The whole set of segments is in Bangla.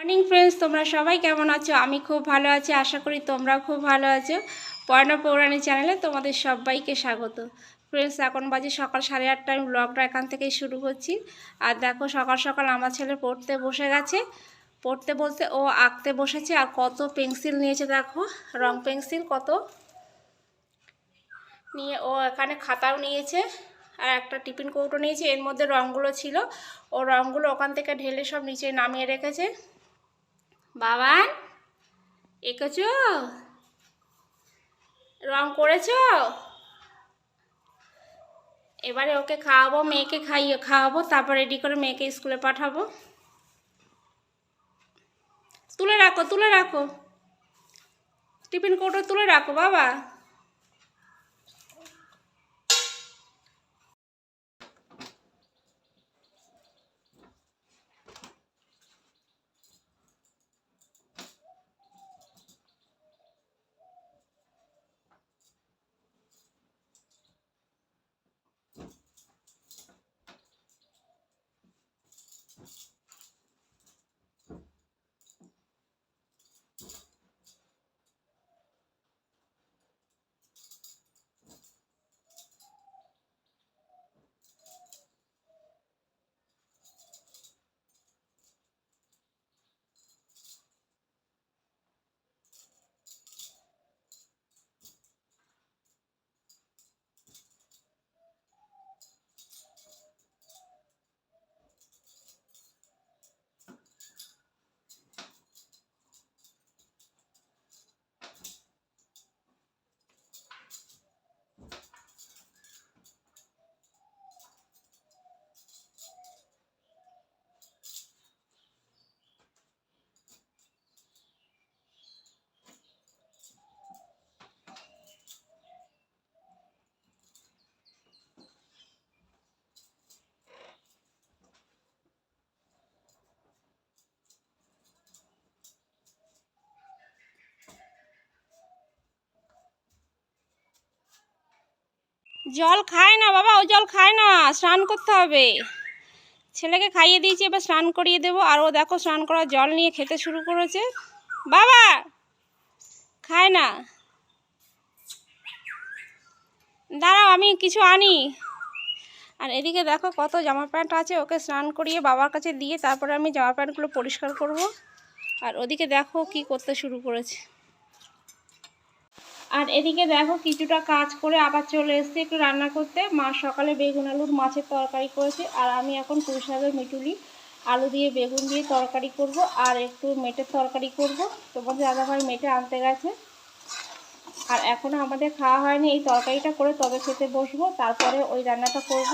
মর্নিং ফ্রেন্ডস তোমরা সবাই কেমন আছো? আমি খুব ভালো আছি। আশা করি তোমরা খুব ভালো আছো। পয়না পৌরাণী চ্যানেলে তোমাদের সবাইকে স্বাগত। ফ্রেন্ডস এখন বাজে সকাল সাড়ে আটটা আমি ব্লগটা এখান থেকেই শুরু করছি। আর দেখো, সকাল সকাল আমার ছেলে পড়তে বসে গেছে। পড়তে বলতে ও আঁকতে বসেছে। আর কত পেন্সিল নিয়েছে দেখো। রং পেন্সিল কত? নিয়ে ও এখানে খাতাও নিয়েছে। আর একটা টিফিন কৌটো নিয়েছে। এর মধ্যে রঙগুলো ছিল। ও রঙগুলো ওখান থেকে ঢেলে সব নিচে নামিয়ে রেখেছে। বাবান, এঁকেছ? রং করেছ? এবারে ওকে খাওয়াবো, মেয়েকে খাইয়ে খাওয়াবো, তারপর রেডি করে মেয়েকে স্কুলে পাঠাবো। তুলে রাখো তুলে রাখো। টিফিন কৌটো তুলে রাখো, বাবা। জল খায় না বাবা, ও জল খায় না, স্নান করতে হবে। ছেলেকে খাইয়ে দিয়েছি, এবার স্নান করিয়ে দেবো। আর ও দেখো স্নান করার জল নিয়ে খেতে শুরু করেছে। বাবা, খায় না। দাঁড়াও, আমি কিছু আনি। আর এদিকে দেখো কত জামা প্যান্ট আছে, ওকে স্নান করিয়ে বাবার কাছে দিয়ে তারপরে আমি জামা প্যান্টগুলো পরিষ্কার করব। আর ওদিকে দেখো কি করতে শুরু করেছে। আর এদিকে দেখো কিছুটা কাজ করে আবার চলে এসেছি একটু রান্না করতে। মা সকালে বেগুন আলুর মাছের তরকারি করেছে। আর আমি এখন পুঁই শাকের মিটুলি, আলু দিয়ে বেগুন দিয়ে তরকারি করব আর একটু মেটের তরকারি করব। তোমাদের দাদাভাই মেটে আনতে গেছে। আর এখনও আমাদের খাওয়া হয়নি। এই তরকারিটা করে তবে খেতে বসবো। তারপরে ওই রান্নাটা করব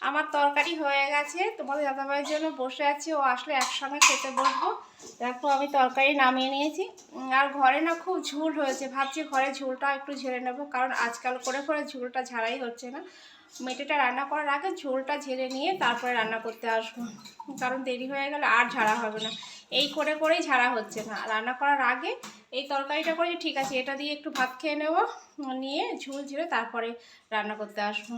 আমার তরকারি হয়ে গেছে। তোমাদের দাদাভাইয়ের জন্য বসে আছি। ও আসলে একসঙ্গে খেতে বসবো। দেখো, আমি তরকারি নামিয়ে নিয়েছি। আর ঘরে না খুব ঝুল হয়েছে। ভাবছি ঘরে ঝুলটা একটু ঝেড়ে নেব, কারণ আজকাল করে করে ঝুলটা ঝাড়াই হচ্ছে না। মেটেটা রান্না করার আগে ঝোলটা ঝেড়ে নিয়ে তারপরে রান্না করতে আসব। কারণ দেরি হয়ে গেলে আর ঝাড়া হবে না। এই করে করেই ঝাড়া হচ্ছে না। রান্না করার আগে এই তরকারিটা করে ঠিক আছে। এটা দিয়ে একটু ভাত খেয়ে নেব, নিয়ে ঝুল ঝেড়ে তারপরে রান্না করতে আসব।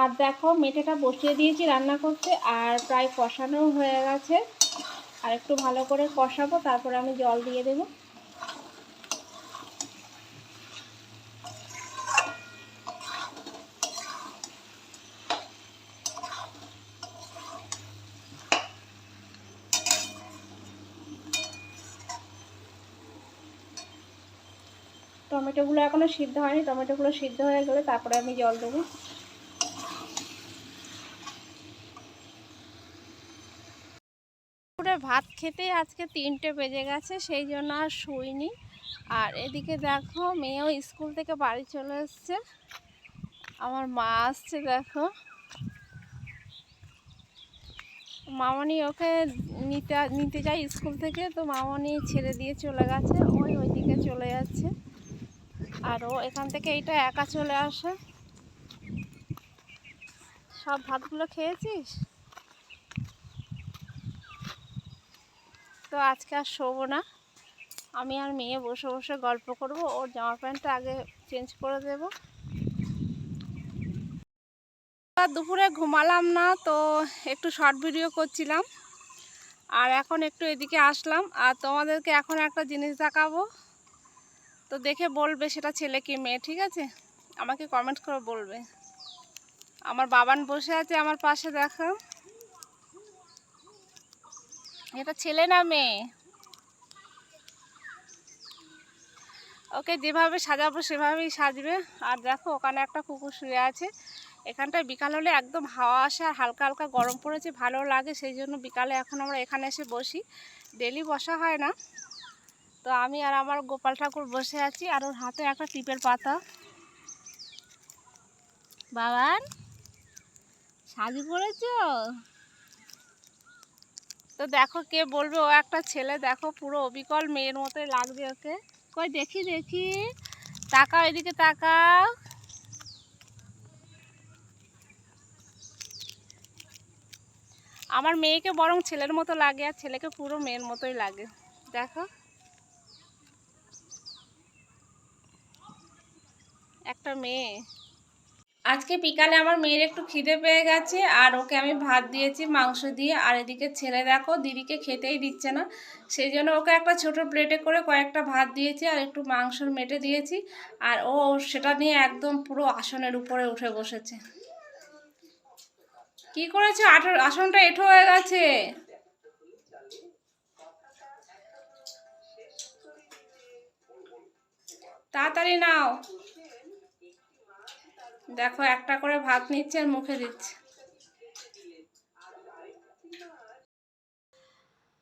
আর দেখো মেটেটা বসিয়ে দিয়েছি রান্না করতে, আর প্রায় কষানো হয়ে গেছে। আর একটু ভালো করে কষাবো, তারপরে আমি জল দিয়ে দেব। টমেটোগুলো এখনও সিদ্ধ হয়নি, টমেটোগুলো সিদ্ধ হয়ে গেলে তারপরে আমি জল দেবো। দুপুরে ভাত খেতে আজকে তিনটে বেজে গেছে, সেই জন্য আর শুইনি। আর এদিকে দেখো, মেয়েও স্কুল থেকে বাড়ি চলে এসছে। আমার মা আসছে, দেখো। মামনি ওকে নিতে নিতে যায় স্কুল থেকে, তো মামনি ছেড়ে দিয়ে চলে গেছে, ওই ওইদিকে চলে যাচ্ছে। আর ও এখান থেকে এইটা একা চলে আসে। সব ভাতগুলো খেয়েছিস? তো আজকে আর শোবো না। আমি আর মেয়ে বসে বসে গল্প করব, ওর জামা প্যান্টটা আগে চেঞ্জ করে দেব। দুপুরে ঘুমালাম না, তো একটু শর্ট ভিডিও করছিলাম। আর এখন একটু এদিকে আসলাম, আর তোমাদেরকে এখন একটা জিনিস দেখাবো। তো দেখে বলবে সেটা ছেলে কি মেয়ে, ঠিক আছে? আমাকে কমেন্ট করে বলবে। আমার বাবান বসে আছে আমার পাশে, দেখো। এটা ছেলে না মেয়ে? ওকে যেভাবে সাজাবো সেভাবেই সাজবে। আর দেখো, ওখানে একটা কুকুর শুয়ে আছে। এখানটায় বিকাল হলে একদম হাওয়া আসে আর হালকা হালকা গরম পড়েছে, ভালো লাগে। সেই জন্য বিকালে এখন আমরা এখানে এসে বসি। ডেলি বসা হয় না। তো আমি আর আমার গোপাল ঠাকুর বসে আছি আর ওর হাতে একটা টিপের পাতা। বাবান, সাজি পড়েছো? তো দেখো কে বলবে? ও একটা ছেলে, দেখো পুরো অবিকল মেয়ের মতোই লাগবে ওকে। কই, দেখি দেখি। তাকাও, এদিকে তাকাও। আমার মেয়েকে বরং ছেলের মতো লাগে আর ছেলেকে পুরো মেয়ের মতোই লাগে। দেখো। একটা মেয়ে। আজকে বিকালে আমার মেয়ের একটু খিদে পেয়ে গেছে, আর ওকে আমি ভাত দিয়েছি, মাংস দিয়ে। আর এদিকে ছেলে দেখো, দিদিকে খেতেই দিচ্ছে না। সেই জন্য ওকে একটা ছোট প্লেটে করে কয়েকটা ভাত দিয়েছি, আর একটু মাংসর মেটে দিয়েছি। আর ও সেটা নিয়ে একদম পুরো আসনের উপরে উঠে বসেছে। কি করেছে? আঠর আসনটা এঠো হয়ে গেছে। তাড়াতাড়ি নাও। দেখো, একটা করে ভাত নিচ্ছে আর মুখে দিচ্ছে।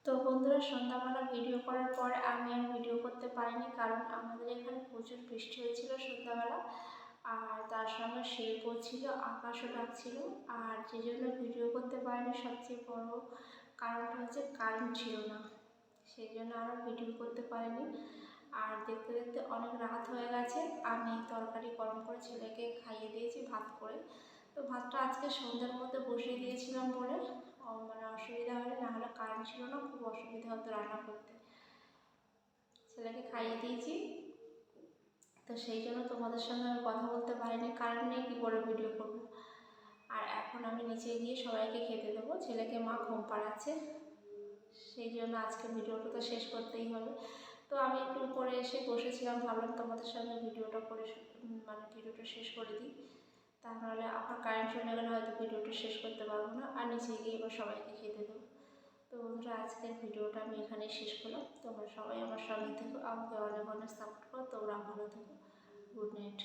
তো বন্ধুরা, সন্ধ্যাবেলা ভিডিও করার পর আমি আর ভিডিও করতে পারিনি কারণ আমাদের এখানে প্রচুর বৃষ্টি হয়েছিল সন্ধ্যাবেলা। আর তার সঙ্গে শিল্পও ছিল, আকাশও ডাকছিল। আর যে জন্য ভিডিও করতে পারিনি সবচেয়ে বড় কারণটা হচ্ছে কারেন্ট ছিল না। সেই জন্য আরও ভিডিও করতে পারিনি। আর দেখতে দেখতে অনেক রাত হয়ে গেছে। আমি তরকারি গরম করে ছেলেকে খাইয়ে দিয়েছি ভাত করে। তো ভাতটা আজকে সন্ধ্যার মধ্যে বসিয়ে দিয়েছিলাম বলে। মানে অসুবিধা হয়নি না হলে কারেন্ট ছিল না, খুব অসুবিধা হতো রান্না করতে। ছেলেকে খাইয়ে দিয়েছি। তো সেই জন্য তোমাদের সঙ্গে আমি কথা বলতে পারিনি কারেন্ট নেই কী করে ভিডিও করব? আর এখন আমি নিচে গিয়ে সবাইকে খেতে দেবো, ছেলেকে মা ঘুম পাড়াচ্ছে। সেই জন্য আজকে ভিডিওটা তো শেষ করতেই হবে। তো আমি একটু উপরে এসে বসেছিলাম, ভাবলাম তোমাদের সঙ্গে ভিডিওটা করে মানে ভিডিওটা শেষ করে দিই। তা নাহলে আবার কারেন্ট চলে গেলে হয়তো ভিডিওটা শেষ করতে পারব না। আর নিচে গিয়ে এবার সবাইকে খেতে দেবো। তো বন্ধুরা, আজকের ভিডিওটা আমি এখানে শেষ করলাম। তোমরা সবাই আমার সঙ্গে থেকো। আমাকে অনেক অনেক সাপোর্ট করো। তোমরা ভালো থেকো। Good night